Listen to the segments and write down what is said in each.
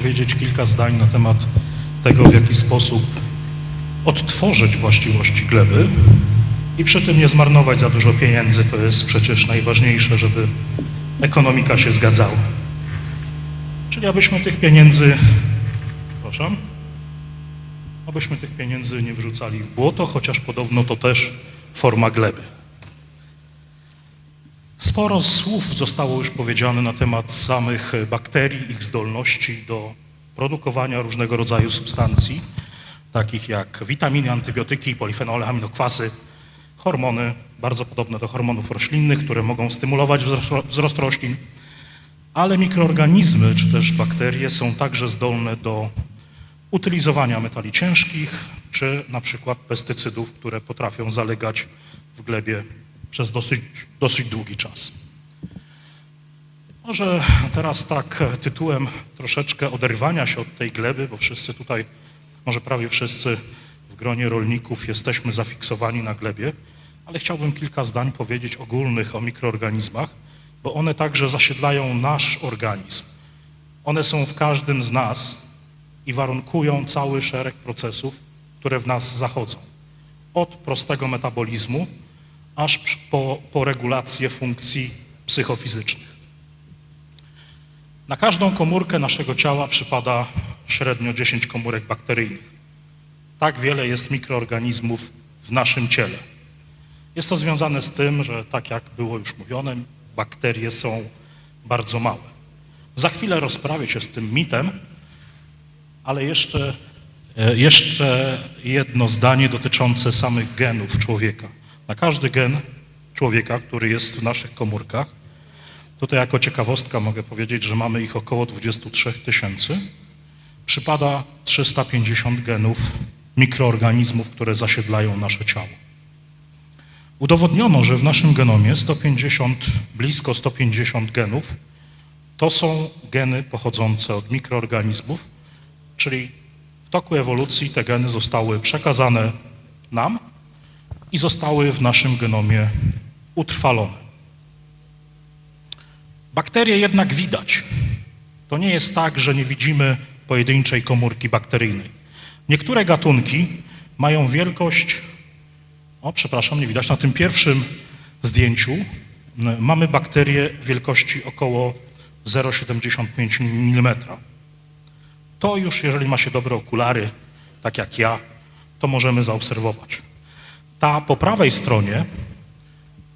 powiedzieć kilka zdań na temat tego, w jaki sposób odtworzyć właściwości gleby i przy tym nie zmarnować za dużo pieniędzy. To jest przecież najważniejsze, żeby ekonomika się zgadzała. Czyli abyśmy tych pieniędzy, proszę, abyśmy tych pieniędzy nie wrzucali w błoto, chociaż podobno to też forma gleby. Sporo słów zostało już powiedziane na temat samych bakterii, ich zdolności do produkowania różnego rodzaju substancji, takich jak witaminy, antybiotyki, polifenole, aminokwasy, hormony, bardzo podobne do hormonów roślinnych, które mogą stymulować wzrost- roślin, ale mikroorganizmy czy też bakterie są także zdolne do utylizowania metali ciężkich, czy na przykład pestycydów, które potrafią zalegać w glebie przez dosyć, dosyć długi czas. Może teraz tak tytułem troszeczkę oderwania się od tej gleby, bo wszyscy tutaj, może prawie wszyscy w gronie rolników jesteśmy zafiksowani na glebie, ale chciałbym kilka zdań powiedzieć ogólnych o mikroorganizmach, bo one także zasiedlają nasz organizm. One są w każdym z nas i warunkują cały szereg procesów, które w nas zachodzą. Od prostego metabolizmu, aż po, po regulację funkcji psychofizycznych. Na każdą komórkę naszego ciała przypada średnio 10 komórek bakteryjnych. Tak wiele jest mikroorganizmów w naszym ciele. Jest to związane z tym, że tak jak było już mówione, bakterie są bardzo małe. Za chwilę rozprawię się z tym mitem, ale jeszcze, e, jeszcze jedno zdanie dotyczące samych genów człowieka. Na każdy gen człowieka, który jest w naszych komórkach, tutaj jako ciekawostka mogę powiedzieć, że mamy ich około 23 tysięcy, przypada 350 genów mikroorganizmów, które zasiedlają nasze ciało. Udowodniono, że w naszym genomie 150, blisko 150 genów to są geny pochodzące od mikroorganizmów, czyli w toku ewolucji te geny zostały przekazane nam i zostały w naszym genomie utrwalone. Bakterie jednak widać. To nie jest tak, że nie widzimy pojedynczej komórki bakteryjnej. Niektóre gatunki mają wielkość, o przepraszam, nie widać, na tym pierwszym zdjęciu mamy bakterie wielkości około 0,75 mm. To już, jeżeli ma się dobre okulary, tak jak ja, to możemy zaobserwować. Ta po prawej stronie,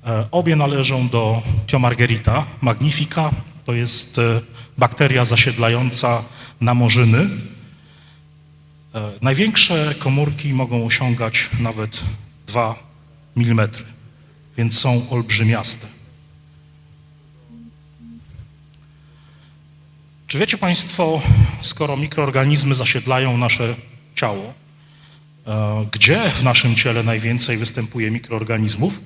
e, obie należą do Thiomargerita magnifica, to jest e, bakteria zasiedlająca namorzyny. E, Największe komórki mogą osiągać nawet 2 mm, więc są olbrzymiaste. Czy wiecie Państwo, skoro mikroorganizmy zasiedlają nasze ciało, gdzie w naszym ciele najwięcej występuje mikroorganizmów?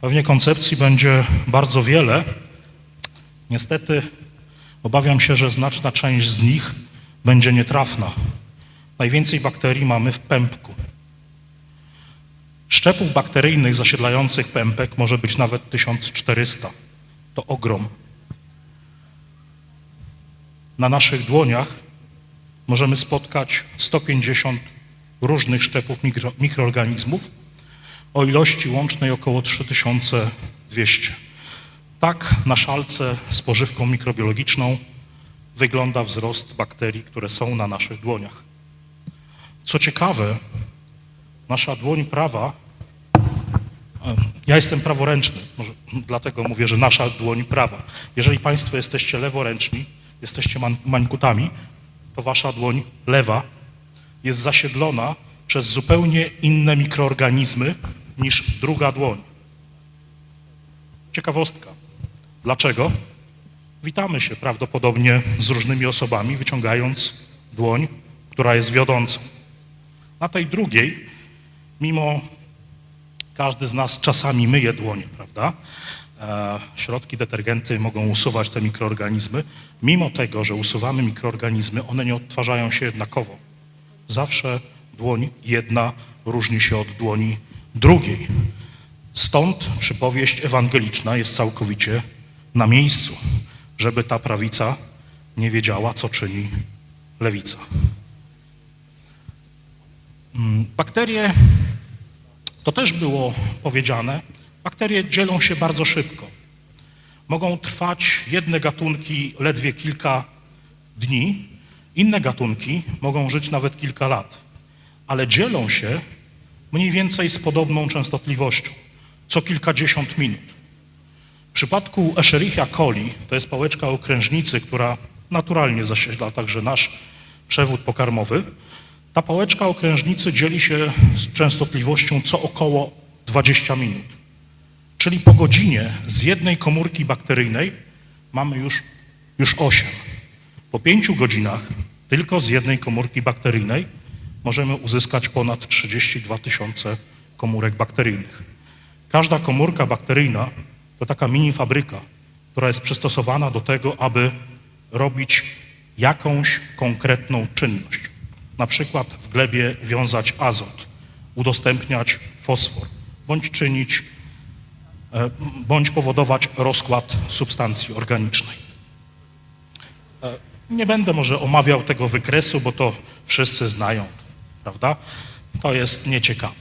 Pewnie koncepcji będzie bardzo wiele. Niestety obawiam się, że znaczna część z nich będzie nietrafna. Najwięcej bakterii mamy w pępku. Szczepów bakteryjnych zasiedlających pępek może być nawet 1400. To ogrom. Na naszych dłoniach możemy spotkać 150 różnych szczepów mikro, mikroorganizmów o ilości łącznej około 3200. Tak na szalce z pożywką mikrobiologiczną wygląda wzrost bakterii, które są na naszych dłoniach. Co ciekawe, nasza dłoń prawa, e, ja jestem praworęczny, dlatego mówię, że nasza dłoń prawa. Jeżeli Państwo jesteście leworęczni, jesteście man, mańkutami, to Wasza dłoń lewa jest zasiedlona przez zupełnie inne mikroorganizmy niż druga dłoń. Ciekawostka. Dlaczego? Witamy się prawdopodobnie z różnymi osobami, wyciągając dłoń, która jest wiodącą. Na tej drugiej, mimo każdy z nas czasami myje dłonie, prawda? Środki, detergenty mogą usuwać te mikroorganizmy. Mimo tego, że usuwamy mikroorganizmy, one nie odtwarzają się jednakowo. Zawsze dłoń jedna różni się od dłoni drugiej. Stąd przypowieść ewangeliczna jest całkowicie na miejscu, żeby ta prawica nie wiedziała, co czyni lewica. Mm, Bakterie, to też było powiedziane, bakterie dzielą się bardzo szybko. Mogą trwać jedne gatunki ledwie kilka dni, inne gatunki mogą żyć nawet kilka lat, ale dzielą się mniej więcej z podobną częstotliwością, co kilkadziesiąt minut. W przypadku Escherichia coli, to jest pałeczka okrężnicy, która naturalnie zasiedla także nasz przewód pokarmowy, ta pałeczka okrężnicy dzieli się z częstotliwością co około 20 minut. Czyli po godzinie z jednej komórki bakteryjnej mamy już, już 8. Po pięciu godzinach tylko z jednej komórki bakteryjnej możemy uzyskać ponad 32 tysiące komórek bakteryjnych. Każda komórka bakteryjna to taka mini fabryka, która jest przystosowana do tego, aby robić jakąś konkretną czynność. Na przykład w glebie wiązać azot, udostępniać fosfor, bądź czynić, bądź powodować rozkład substancji organicznej. E, Nie będę może omawiał tego wykresu, bo to wszyscy znają, prawda? To jest nieciekawe.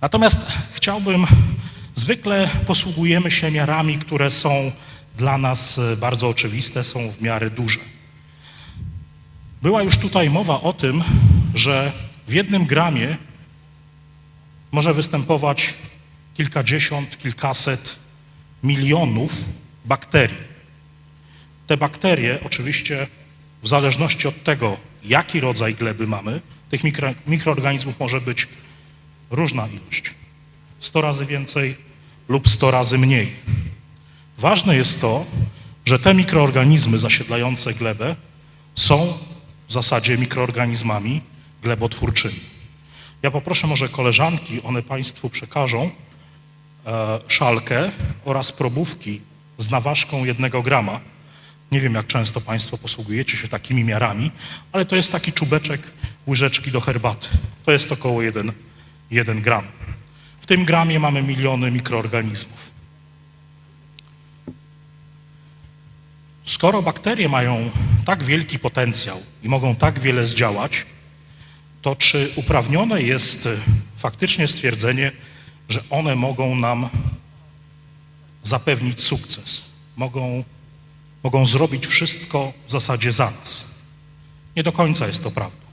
Natomiast chciałbym, zwykle posługujemy się miarami, które są dla nas e, bardzo oczywiste, są w miarę duże. Była już tutaj mowa o tym, że w jednym gramie może występować kilkadziesiąt, kilkaset milionów bakterii. Te bakterie, oczywiście, w zależności od tego, jaki rodzaj gleby mamy, tych mikro, mikroorganizmów może być różna ilość. 100 razy więcej lub 100 razy mniej. Ważne jest to, że te mikroorganizmy zasiedlające glebę są w zasadzie mikroorganizmami glebotwórczymi. Ja poproszę może koleżanki, one Państwu przekażą szalkę oraz probówki z naważką jednego grama. Nie wiem, jak często Państwo posługujecie się takimi miarami, ale to jest taki czubeczek łyżeczki do herbaty. To jest około 1, 1 gram. W tym gramie mamy miliony mikroorganizmów. Skoro bakterie mają tak wielki potencjał i mogą tak wiele zdziałać, to czy uprawnione jest faktycznie stwierdzenie, że one mogą nam zapewnić sukces? Mogą, mogą zrobić wszystko w zasadzie za nas? Nie do końca jest to prawda,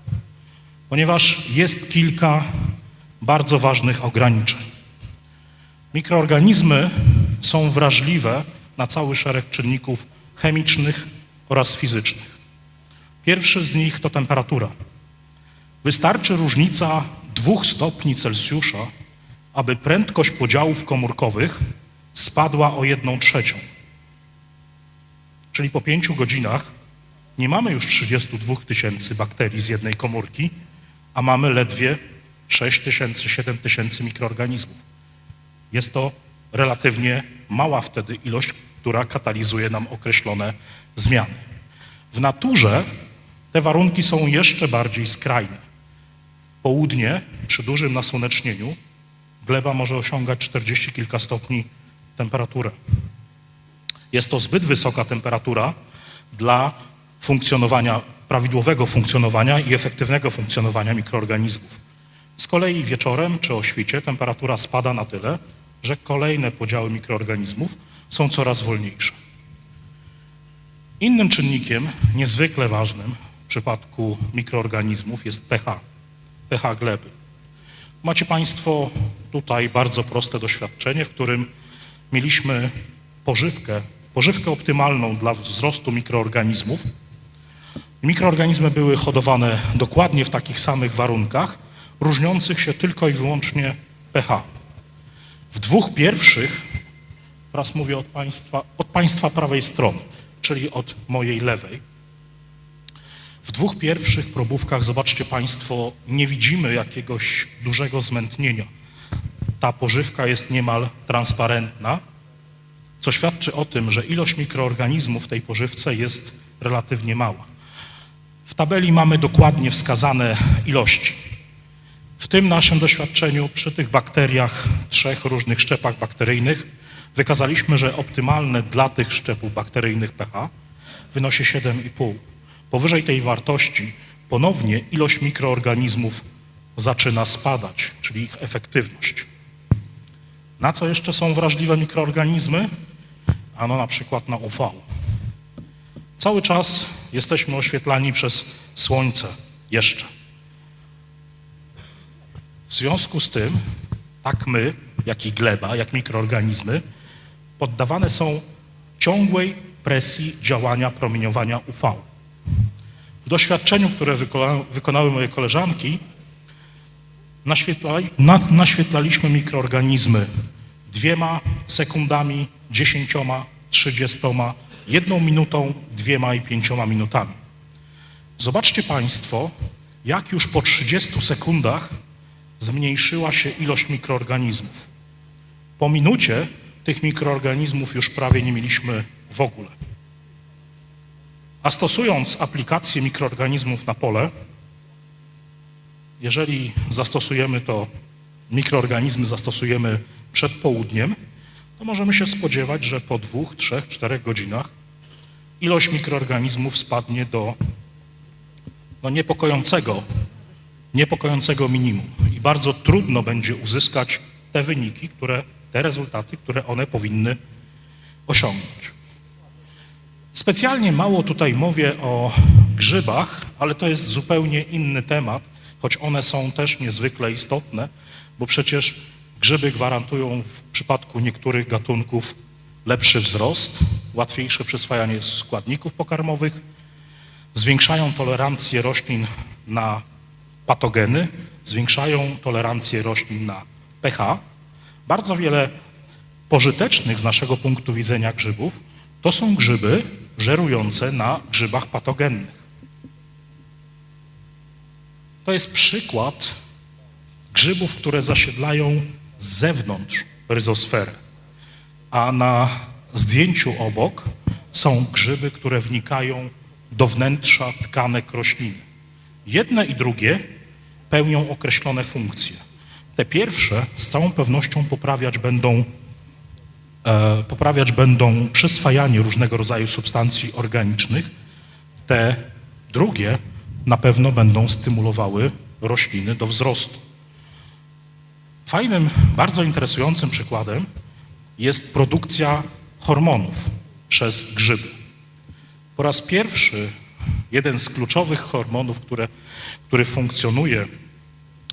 ponieważ jest kilka bardzo ważnych ograniczeń. Mikroorganizmy są wrażliwe na cały szereg czynników chemicznych oraz fizycznych. Pierwszy z nich to temperatura. Wystarczy różnica dwóch stopni Celsjusza, aby prędkość podziałów komórkowych spadła o jedną trzecią. Czyli po pięciu godzinach nie mamy już 32 tysięcy bakterii z jednej komórki, a mamy ledwie 6 tysięcy, 7 tysięcy mikroorganizmów. Jest to relatywnie mała wtedy ilość, która katalizuje nam określone zmiany. W naturze te warunki są jeszcze bardziej skrajne. W południe, przy dużym nasłonecznieniu, gleba może osiągać 40 kilka stopni temperaturę. Jest to zbyt wysoka temperatura dla funkcjonowania, prawidłowego funkcjonowania i efektywnego funkcjonowania mikroorganizmów. Z kolei wieczorem czy o świcie temperatura spada na tyle, że kolejne podziały mikroorganizmów są coraz wolniejsze. Innym czynnikiem niezwykle ważnym w przypadku mikroorganizmów jest pH, pH gleby. Macie Państwo tutaj bardzo proste doświadczenie, w którym mieliśmy pożywkę, pożywkę optymalną dla wzrostu mikroorganizmów. Mikroorganizmy były hodowane dokładnie w takich samych warunkach, różniących się tylko i wyłącznie pH. W dwóch pierwszych, teraz mówię od państwa, od państwa prawej strony, czyli od mojej lewej, w dwóch pierwszych probówkach, zobaczcie Państwo, nie widzimy jakiegoś dużego zmętnienia. Ta pożywka jest niemal transparentna, co świadczy o tym, że ilość mikroorganizmów w tej pożywce jest relatywnie mała. W tabeli mamy dokładnie wskazane ilości. W tym naszym doświadczeniu przy tych bakteriach, trzech różnych szczepach bakteryjnych, wykazaliśmy, że optymalne dla tych szczepów bakteryjnych pH wynosi 7,5. Powyżej tej wartości ponownie ilość mikroorganizmów zaczyna spadać, czyli ich efektywność. Na co jeszcze są wrażliwe mikroorganizmy? Ano na przykład na UV. Cały czas jesteśmy oświetlani przez słońce jeszcze. W związku z tym, tak my, jak i gleba, jak mikroorganizmy, poddawane są ciągłej presji działania promieniowania UV. W doświadczeniu, które wykona, wykonały moje koleżanki, naświetlali, na, naświetlaliśmy mikroorganizmy dwiema sekundami, dziesięcioma, trzydziestoma, jedną minutą, dwiema i pięcioma minutami. Zobaczcie Państwo, jak już po 30 sekundach zmniejszyła się ilość mikroorganizmów. Po minucie tych mikroorganizmów już prawie nie mieliśmy w ogóle. A stosując aplikację mikroorganizmów na pole, jeżeli zastosujemy to, mikroorganizmy zastosujemy przed południem, to możemy się spodziewać, że po dwóch, trzech, czterech godzinach ilość mikroorganizmów spadnie do no, niepokojącego, niepokojącego minimum i bardzo trudno będzie uzyskać te wyniki, które, te rezultaty, które one powinny osiągnąć. Specjalnie mało tutaj mówię o grzybach, ale to jest zupełnie inny temat, choć one są też niezwykle istotne, bo przecież grzyby gwarantują w przypadku niektórych gatunków lepszy wzrost, łatwiejsze przyswajanie składników pokarmowych, zwiększają tolerancję roślin na patogeny, zwiększają tolerancję roślin na pH. Bardzo wiele pożytecznych z naszego punktu widzenia grzybów to są grzyby żerujące na grzybach patogennych. To jest przykład grzybów, które zasiedlają z zewnątrz ryzosferę, a na zdjęciu obok są grzyby, które wnikają do wnętrza tkanek rośliny. Jedne i drugie pełnią określone funkcje. Te pierwsze z całą pewnością poprawiać będą, e, poprawiać będą przyswajanie różnego rodzaju substancji organicznych. Te drugie na pewno będą stymulowały rośliny do wzrostu. Fajnym, bardzo interesującym przykładem jest produkcja hormonów przez grzyby. Po raz pierwszy jeden z kluczowych hormonów, które, który funkcjonuje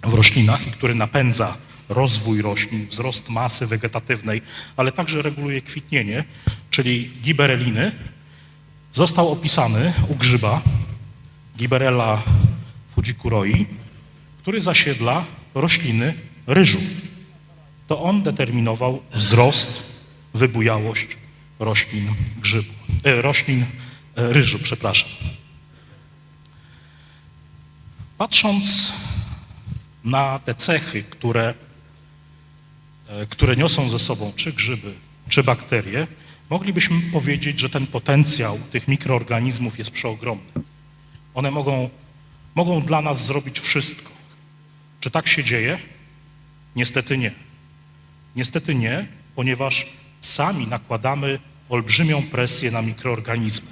w roślinach i który napędza rozwój roślin, wzrost masy wegetatywnej, ale także reguluje kwitnienie, czyli gibereliny, został opisany u grzyba Giberella fujikuroi, który zasiedla rośliny ryżu. To on determinował wzrost, wybujałość roślin grzybu, e, roślin e, ryżu, przepraszam. Patrząc na te cechy, które, e, które niosą ze sobą czy grzyby, czy bakterie, moglibyśmy powiedzieć, że ten potencjał tych mikroorganizmów jest przeogromny. One mogą, mogą dla nas zrobić wszystko. Czy tak się dzieje? Niestety nie. Niestety nie, ponieważ sami nakładamy olbrzymią presję na mikroorganizmy.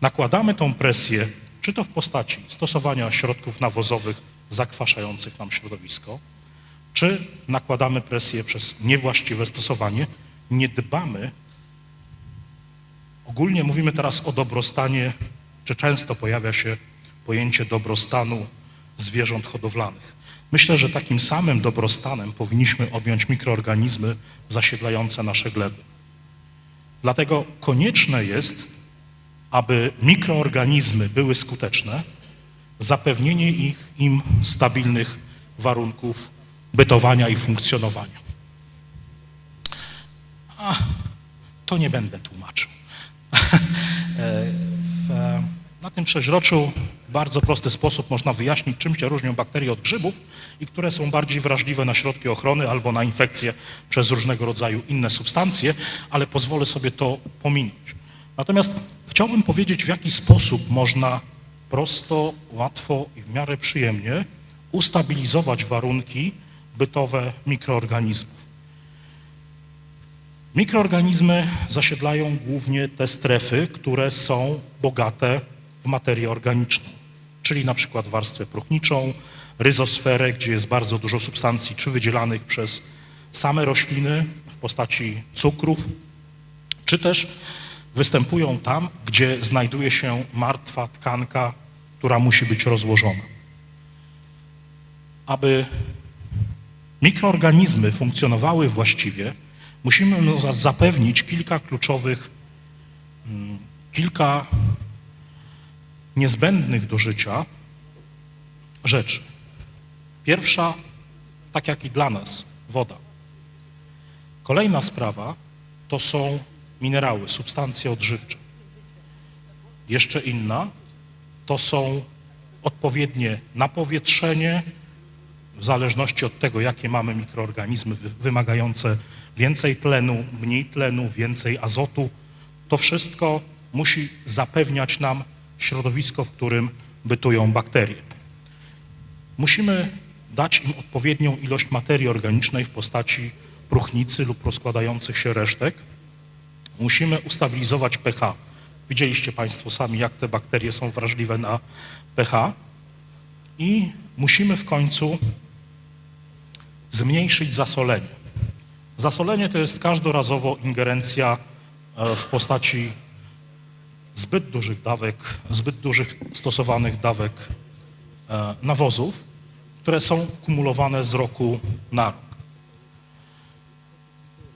Nakładamy tą presję, czy to w postaci stosowania środków nawozowych zakwaszających nam środowisko, czy nakładamy presję przez niewłaściwe stosowanie, nie dbamy. Ogólnie mówimy teraz o dobrostanie, czy często pojawia się pojęcie dobrostanu zwierząt hodowlanych. Myślę, że takim samym dobrostanem powinniśmy objąć mikroorganizmy zasiedlające nasze gleby. Dlatego konieczne jest, aby mikroorganizmy były skuteczne, zapewnienie ich, im stabilnych warunków bytowania i funkcjonowania. To nie będę tłumaczył. Na tym przeźroczu w bardzo prosty sposób można wyjaśnić, czym się różnią bakterie od grzybów i które są bardziej wrażliwe na środki ochrony albo na infekcje przez różnego rodzaju inne substancje, ale pozwolę sobie to pominąć. Natomiast chciałbym powiedzieć, w jaki sposób można prosto, łatwo i w miarę przyjemnie ustabilizować warunki bytowe mikroorganizmów. Mikroorganizmy zasiedlają głównie te strefy, które są bogate materię organiczną, czyli na przykład warstwę próchniczą, ryzosferę, gdzie jest bardzo dużo substancji czy wydzielanych przez same rośliny w postaci cukrów, czy też występują tam, gdzie znajduje się martwa tkanka, która musi być rozłożona. Aby mikroorganizmy funkcjonowały właściwie, musimy no, zapewnić kilka kluczowych, mm, kilka niezbędnych do życia rzeczy. Pierwsza, tak jak i dla nas, woda. Kolejna sprawa to są minerały, substancje odżywcze. Jeszcze inna to są odpowiednie napowietrzenie, w zależności od tego, jakie mamy mikroorganizmy wy- wymagające więcej tlenu, mniej tlenu, więcej azotu. To wszystko musi zapewniać nam środowisko, w którym bytują bakterie. Musimy dać im odpowiednią ilość materii organicznej w postaci próchnicy lub rozkładających się resztek. Musimy ustabilizować pH. Widzieliście Państwo sami, jak te bakterie są wrażliwe na pH. I musimy w końcu zmniejszyć zasolenie. Zasolenie to jest każdorazowo ingerencja e, w postaci zbyt dużych dawek, zbyt dużych stosowanych dawek e, nawozów, które są kumulowane z roku na rok.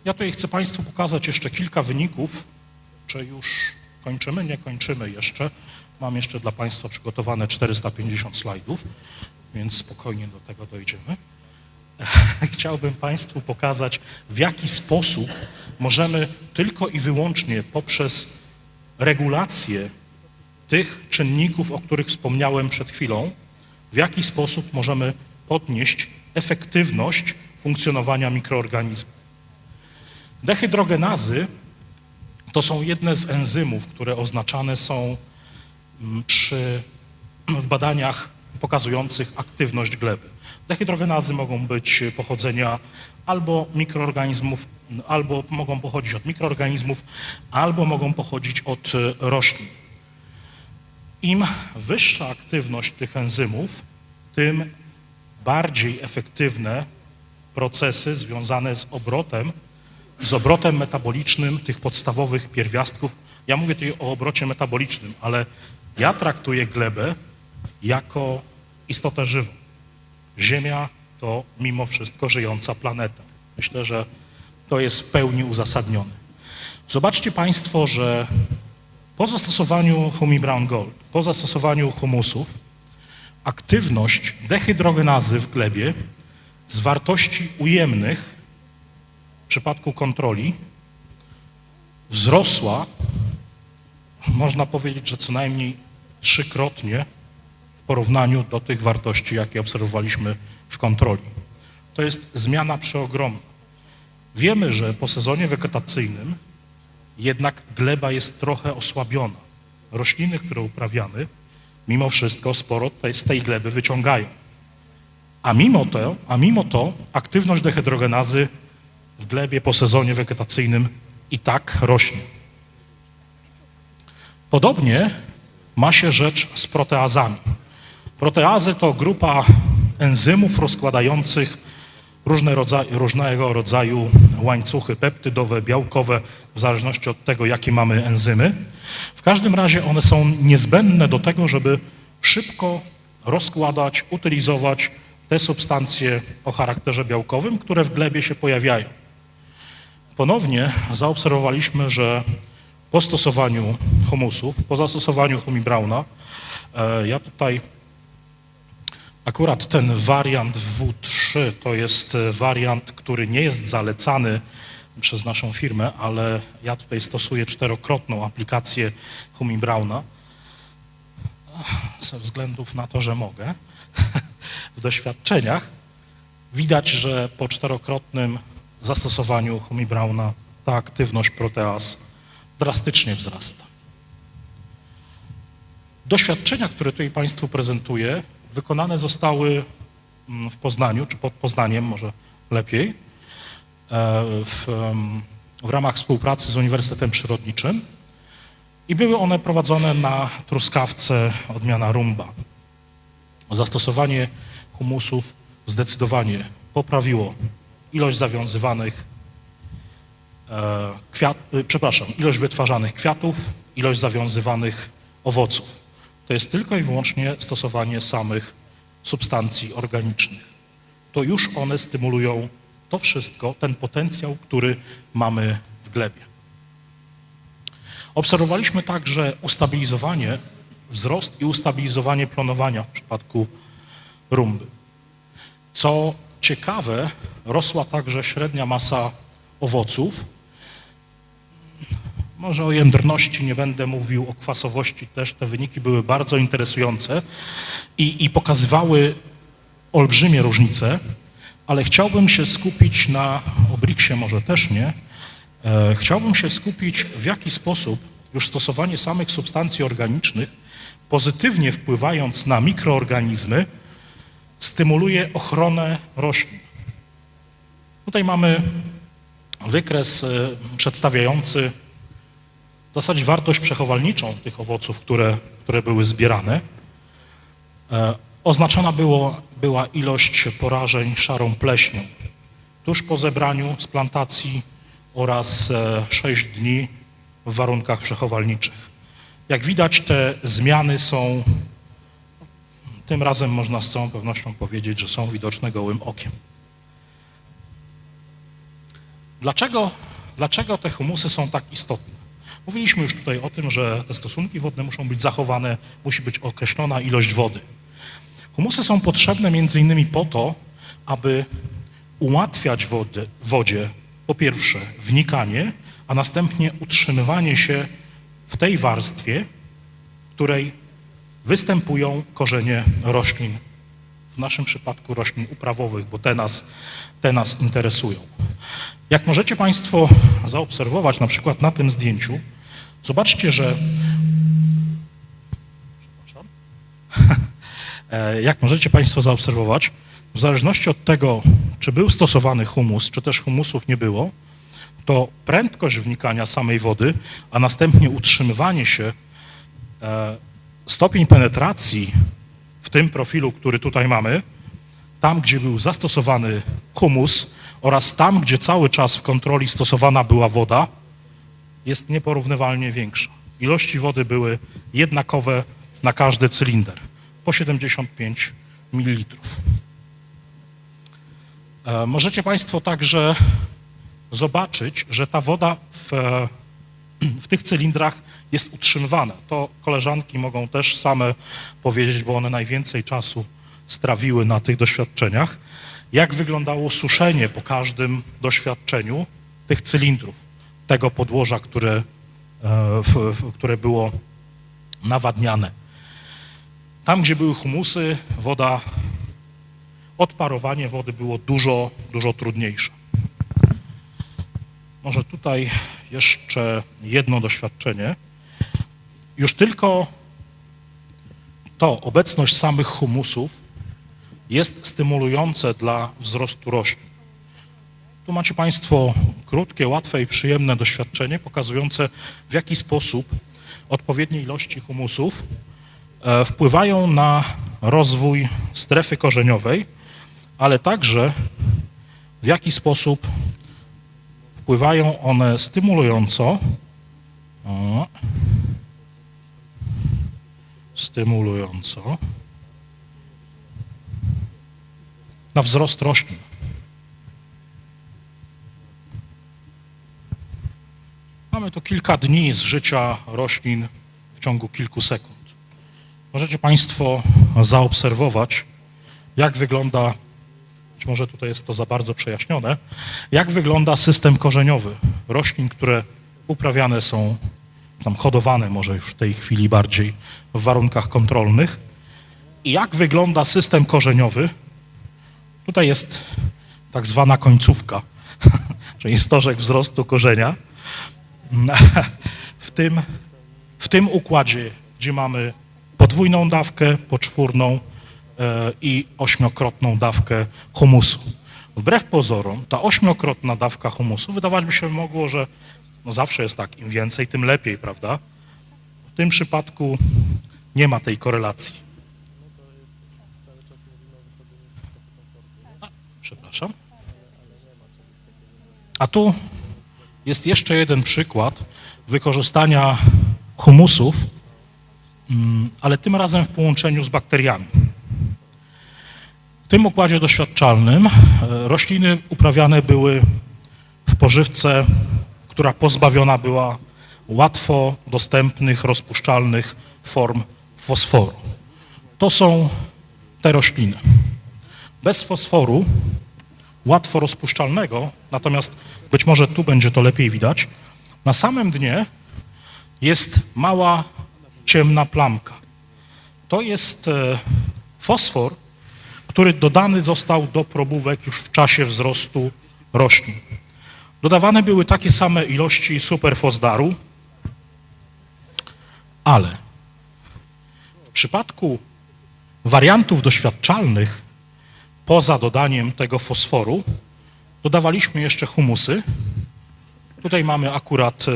Ja tutaj chcę Państwu pokazać jeszcze kilka wyników. Czy już kończymy? Nie kończymy jeszcze. Mam jeszcze dla Państwa przygotowane 450 slajdów, więc spokojnie do tego dojdziemy. Chciałbym Państwu pokazać, w jaki sposób możemy tylko i wyłącznie poprzez regulację tych czynników, o których wspomniałem przed chwilą, w jaki sposób możemy podnieść efektywność funkcjonowania mikroorganizmów. Dehydrogenazy to są jedne z enzymów, które oznaczane są mm, przy, w badaniach pokazujących aktywność gleby. Dehydrogenazy mogą być pochodzenia albo mikroorganizmów, albo mogą pochodzić od mikroorganizmów, albo mogą pochodzić od e, roślin. Im wyższa aktywność tych enzymów, tym bardziej efektywne procesy związane z obrotem, z obrotem metabolicznym tych podstawowych pierwiastków. Ja mówię tutaj o obrocie metabolicznym, ale ja traktuję glebę jako istotę żywą. Ziemia to mimo wszystko żyjąca planeta. Myślę, że to jest w pełni uzasadnione. Zobaczcie Państwo, że po zastosowaniu Humi Brown Gold, po zastosowaniu humusów, aktywność dehydrogenazy w glebie z wartości ujemnych w przypadku kontroli wzrosła, można powiedzieć, że co najmniej trzykrotnie w porównaniu do tych wartości, jakie obserwowaliśmy w kontroli. To jest zmiana przeogromna. Wiemy, że po sezonie wegetacyjnym jednak gleba jest trochę osłabiona. Rośliny, które uprawiamy, mimo wszystko sporo tej, z tej gleby wyciągają. A mimo, to, a mimo to aktywność dehydrogenazy w glebie po sezonie wegetacyjnym i tak rośnie. Podobnie ma się rzecz z proteazami. Proteazy to grupa enzymów rozkładających różne rodza- różnego rodzaju łańcuchy peptydowe, białkowe, w zależności od tego, jakie mamy enzymy. W każdym razie one są niezbędne do tego, żeby szybko rozkładać, utylizować te substancje o charakterze białkowym, które w glebie się pojawiają. Ponownie zaobserwowaliśmy, że po stosowaniu humusów, po zastosowaniu Humi Brauna, e, ja tutaj akurat ten wariant W3 to jest e, wariant, który nie jest zalecany przez naszą firmę, ale ja tutaj stosuję czterokrotną aplikację Humi Brauna ze względów na to, że mogę. w doświadczeniach widać, że po czterokrotnym zastosowaniu Humi Brauna ta aktywność proteaz drastycznie wzrasta. Doświadczenia, które tutaj Państwu prezentuję, wykonane zostały mm, w Poznaniu, czy pod Poznaniem może lepiej, e, w em, w ramach współpracy z Uniwersytetem Przyrodniczym i były one prowadzone na truskawce odmiana rumba. Zastosowanie humusów zdecydowanie poprawiło ilość zawiązywanych e, kwiat, e, przepraszam, ilość wytwarzanych kwiatów, ilość zawiązywanych owoców. To jest tylko i wyłącznie stosowanie samych substancji organicznych. To już one stymulują to wszystko, ten potencjał, który mamy w glebie. Obserwowaliśmy także ustabilizowanie, wzrost i ustabilizowanie planowania w przypadku rumby. Co ciekawe, rosła także średnia masa owoców. Może o jędrności nie będę mówił, o kwasowości też. Te wyniki były bardzo interesujące i, i pokazywały olbrzymie różnice, ale chciałbym się skupić na Obriksie, może też nie. E, chciałbym się skupić, w jaki sposób już stosowanie samych substancji organicznych, pozytywnie wpływając na mikroorganizmy, stymuluje ochronę roślin. Tutaj mamy wykres e, przedstawiający w zasadzie wartość przechowalniczą tych owoców, które, które były zbierane. E, Oznaczona było, była ilość porażeń szarą pleśnią tuż po zebraniu z plantacji oraz 6 dni w warunkach przechowalniczych. Jak widać, te zmiany są, tym razem można z całą pewnością powiedzieć, że są widoczne gołym okiem. Dlaczego, dlaczego te humusy są tak istotne? Mówiliśmy już tutaj o tym, że te stosunki wodne muszą być zachowane, musi być określona ilość wody. Humusy są potrzebne między innymi po to, aby ułatwiać wody, wodzie po pierwsze wnikanie, a następnie utrzymywanie się w tej warstwie, której występują korzenie roślin, naszym przypadku roślin uprawowych, bo te nas, te nas interesują. Jak możecie Państwo zaobserwować na przykład na tym zdjęciu, zobaczcie, że. E, jak możecie Państwo zaobserwować, w zależności od tego, czy był stosowany humus, czy też humusów nie było, to prędkość wnikania samej wody, a następnie utrzymywanie się, e, stopień penetracji w tym profilu, który tutaj mamy, tam, gdzie był zastosowany humus oraz tam, gdzie cały czas w kontroli stosowana była woda, jest nieporównywalnie większa. Ilości wody były jednakowe na każdy cylinder, po 75 ml. E, Możecie Państwo także zobaczyć, że ta woda w, e, w tych cylindrach jest utrzymywana. To koleżanki mogą też same powiedzieć, bo one najwięcej czasu strawiły na tych doświadczeniach, jak wyglądało suszenie po każdym doświadczeniu tych cylindrów, tego podłoża, które, e, w, w, które było nawadniane. Tam, gdzie były humusy, woda, odparowanie wody było dużo, dużo trudniejsze. Może tutaj jeszcze jedno doświadczenie. Już tylko to, obecność samych humusów jest stymulujące dla wzrostu roślin. Tu macie Państwo krótkie, łatwe i przyjemne doświadczenie pokazujące, w jaki sposób odpowiednie ilości humusów e, wpływają na rozwój strefy korzeniowej, ale także w jaki sposób wpływają one stymulująco stymulująco na wzrost roślin. Mamy tu kilka dni z życia roślin w ciągu kilku sekund. Możecie Państwo zaobserwować, jak wygląda, być może tutaj jest to za bardzo przejaśnione, jak wygląda system korzeniowy roślin, które uprawiane są, tam hodowane może już w tej chwili bardziej w warunkach kontrolnych i jak wygląda system korzeniowy. Tutaj jest tak zwana końcówka, czyli stożek wzrostu korzenia. W tym, w tym układzie, gdzie mamy podwójną dawkę, poczwórną e, i ośmiokrotną dawkę humusu. Wbrew pozorom, ta ośmiokrotna dawka humusu, wydawać by się mogło, że no zawsze jest tak, im więcej, tym lepiej, prawda? W tym przypadku nie ma tej korelacji. A, Przepraszam. A tu jest jeszcze jeden przykład wykorzystania humusów, mm, ale tym razem w połączeniu z bakteriami. W tym układzie doświadczalnym e, rośliny uprawiane były w pożywce, która pozbawiona była łatwo dostępnych, rozpuszczalnych form fosforu. To są te rośliny. Bez fosforu, łatwo rozpuszczalnego, natomiast być może tu będzie to lepiej widać, na samym dnie jest mała ciemna plamka. To jest e, fosfor, który dodany został do probówek już w czasie wzrostu roślin. Dodawane były takie same ilości superfosdaru, ale w przypadku wariantów doświadczalnych, poza dodaniem tego fosforu, dodawaliśmy jeszcze humusy. Tutaj mamy akurat e,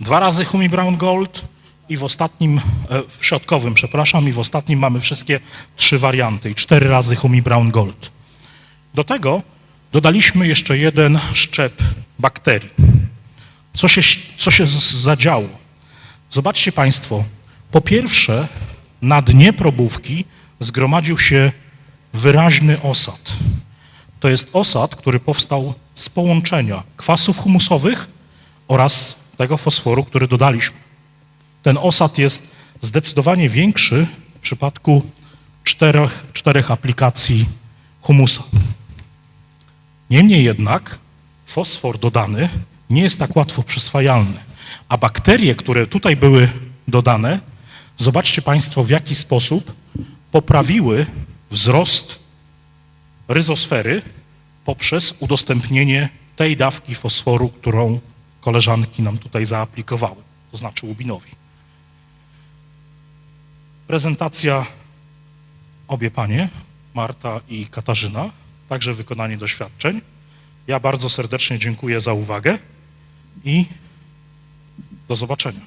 dwa razy Humi Brown Gold i w ostatnim, e, w środkowym, przepraszam, i w ostatnim mamy wszystkie trzy warianty i cztery razy Humi Brown Gold. Do tego dodaliśmy jeszcze jeden szczep bakterii. Co się, co się zadziało? Zobaczcie Państwo, po pierwsze na dnie probówki zgromadził się wyraźny osad. To jest osad, który powstał z połączenia kwasów humusowych oraz tego fosforu, który dodaliśmy. Ten osad jest zdecydowanie większy w przypadku czterech, czterech aplikacji humusa. Niemniej jednak fosfor dodany nie jest tak łatwo przyswajalny, a bakterie, które tutaj były dodane, zobaczcie Państwo w jaki sposób poprawiły wzrost ryzosfery poprzez udostępnienie tej dawki fosforu, którą koleżanki nam tutaj zaaplikowały, to znaczy Łubinowi. Prezentacja obie panie, Marta i Katarzyna, także wykonanie doświadczeń. Ja bardzo serdecznie dziękuję za uwagę i do zobaczenia.